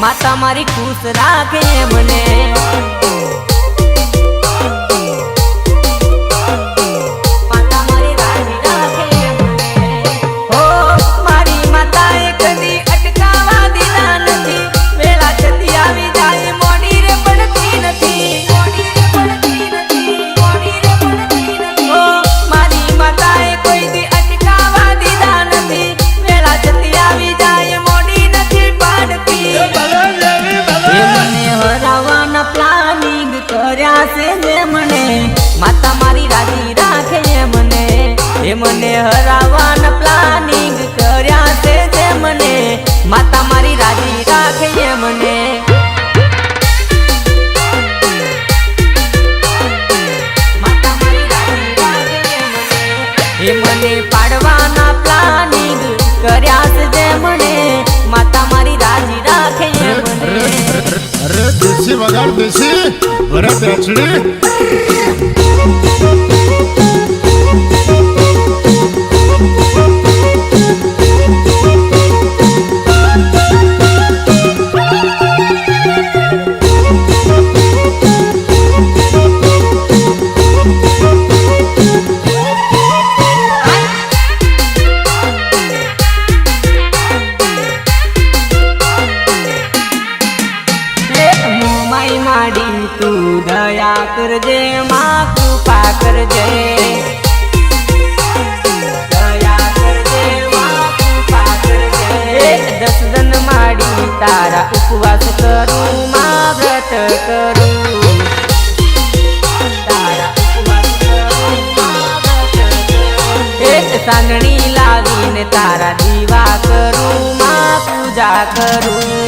માતા મારી ખુશ રાખે મને માતા મારી રાજી રાખે મને. એ મને પાડવાના પ્લાનિંગ કર્યા છે મને. માતા મારી રાજી રાખે મને. અરે દેશી વગાડ દેશી ભરત રચડી કરજે માં કૃપા કરજે. દસ દન માડી તારા ઉપવાસ કરું, માં વ્રત કરું. સાંગણી લાવીને તારા દીવા કરું, માં પૂજા કરું.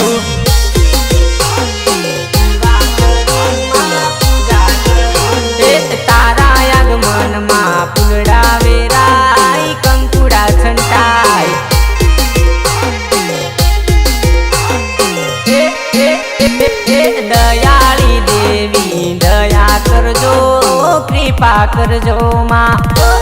કૃપા કરજો માં.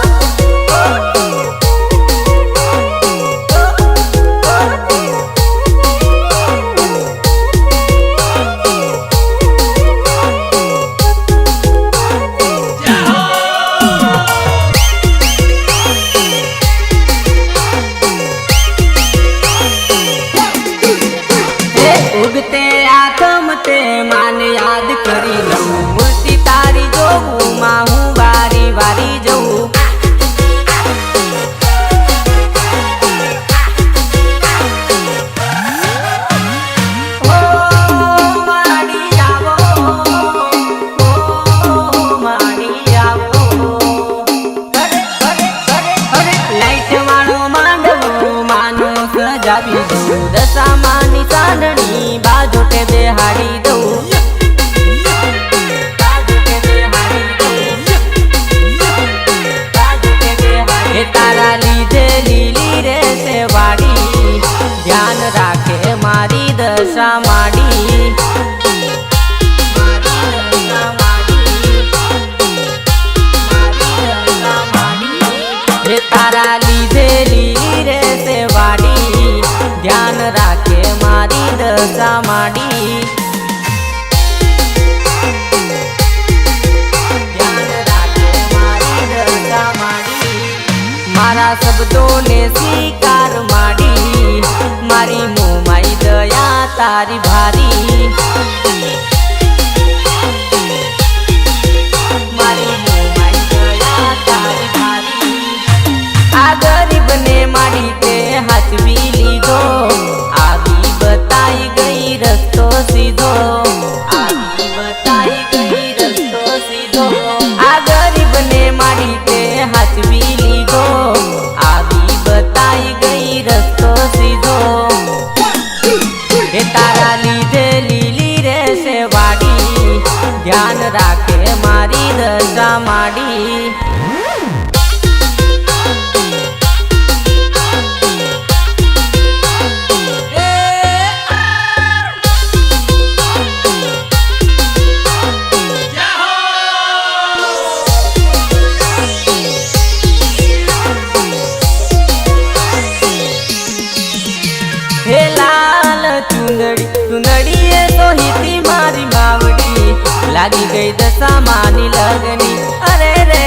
લાગી ગઈ દશા માની લગની. અરે રે,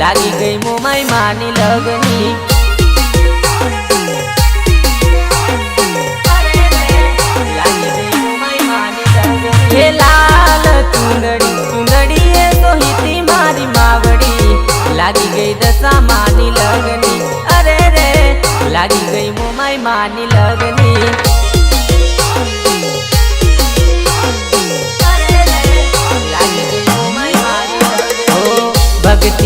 લાગી ગઈ મોમાઈ માની લગની. લાગી ગઈ દશા માની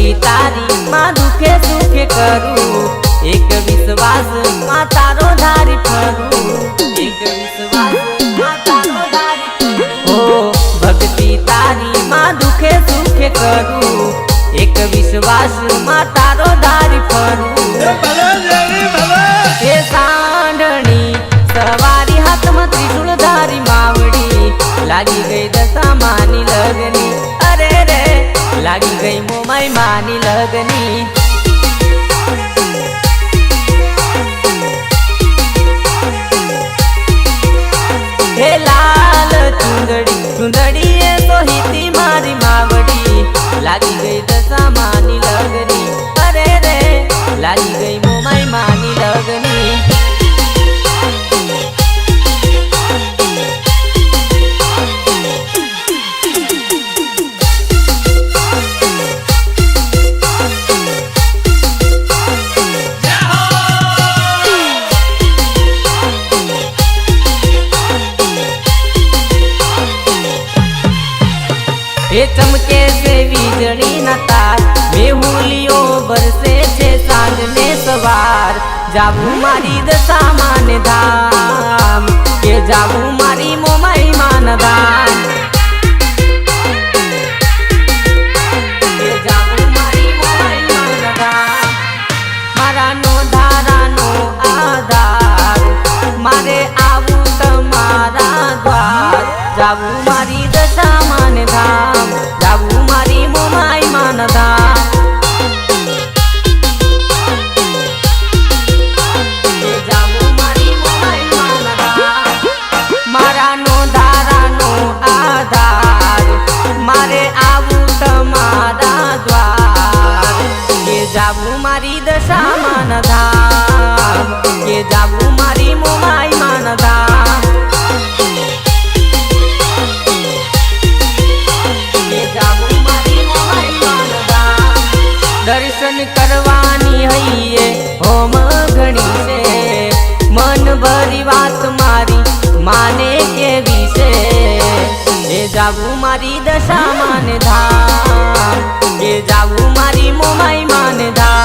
ભક્તિ તારી માં દુખે સુખે કરું. એક વિશ્વાસમાં તારો ધારી ફરું. એક વિશ્વાસમાં તારો ધારી ઓ ભક્તિ તારી માં દુખે સુખે કરું. એક વિશ્વાસમાં તારો ધારી સાંઢણી સવારી હાથમાં ત્રિશુળ ધારી માવડી. લાગી ગઈ દશા માની લગની. ગઈ મોમાઈ માની લગની. હે લાલ ચુંદડી ચુંદડીએ તો હિતી મારી માવડી. લાગી ગઈ દશા માની લગની. અરે રે, લાગી ગઈ મોમાઈ માની લગની. એ ચમકે છે વીજળીના તાર. મેહુલિયો બરસે છે સાંજને સવાર. જાવું મારી દશા માને ધામ. કે જાવું મારી મોમાઈ માન ધામ લઈએ હોમ રે મન ભરી વાત મારી માને કેવી છે? એ જાગુ મારી દશા માને ધા એ જાગુ મારી મોમાઈ માને ધા